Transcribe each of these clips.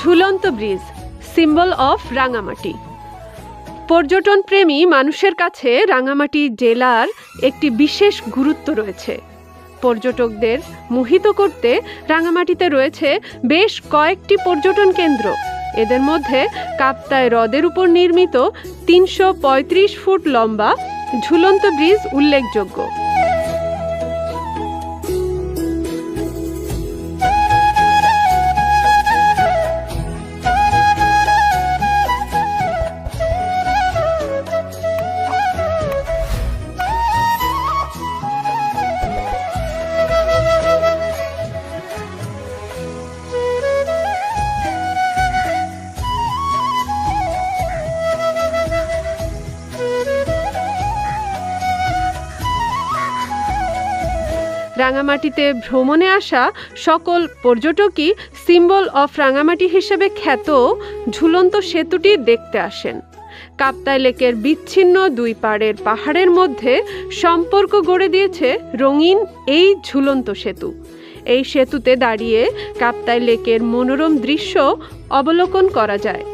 ঝুলন্ত bridge symbol of Rangamati. পর্যটন প্রেমী মানুষের কাছে রাঙামাটি জেলার একটি বিশেষ গুরুত্ব রয়েছে। পর্যটকদের মোহিত করতে রাঙামাটিতে রয়েছে বেশ কয়েকটি পর্যটন কেন্দ্র। এদের মধ্যে কাপ্তায় হ্রদের উপর নির্মিত তিনশো পঁয়ত্রিশ ফুট লম্বা ঝুলন্ত ব্রিজ উল্লেখযোগ্য। রাঙামাটিতে ভ্রমণে আসা সকল পর্যটকই সিম্বল অফ রাঙামাটি হিসেবে খ্যাত ঝুলন্ত সেতুটি দেখতে আসেন। কাপ্তাই লেকের বিচ্ছিন্ন দুই পাড়ের পাহাড়ের মধ্যে সম্পর্ক গড়ে দিয়েছে রঙিন এই ঝুলন্ত সেতু। এই সেতুতে দাঁড়িয়ে কাপ্তাই লেকের মনোরম দৃশ্য অবলোকন করা যায়।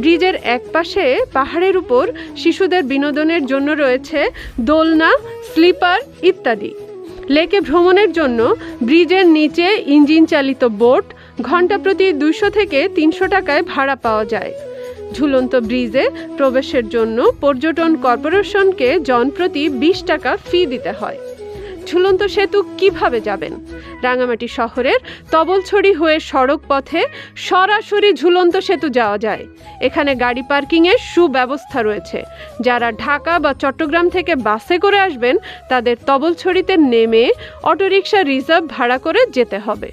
ব্রিজের একপাশে পাহাড়ের উপর শিশুদের বিনোদনের জন্য রয়েছে দোলনা, স্লিপার ইত্যাদি। লেকে ভ্রমণের জন্য ব্রিজের নিচে ইঞ্জিন চালিত বোট ঘণ্টা প্রতি দুশো থেকে তিনশো টাকায় ভাড়া পাওয়া যায়। ঝুলন্ত ব্রিজে প্রবেশের জন্য পর্যটন কর্পোরেশনকে জনপ্রতি বিশ টাকা ফি দিতে হয়। ঝুলন্ত সেতু কীভাবে যাবেন? রাঙামাটি শহরের তবলছড়ি হয়ে সড়ক পথে সরাসরি ঝুলন্ত সেতু যাওয়া যায়। এখানে গাড়ি পার্কিংয়ের সুব্যবস্থা রয়েছে। যারা ঢাকা বা চট্টগ্রাম থেকে বাসে করে আসবেন, তাদের তবলছড়িতে নেমে অটোরিকশা রিজার্ভ ভাড়া করে যেতে হবে।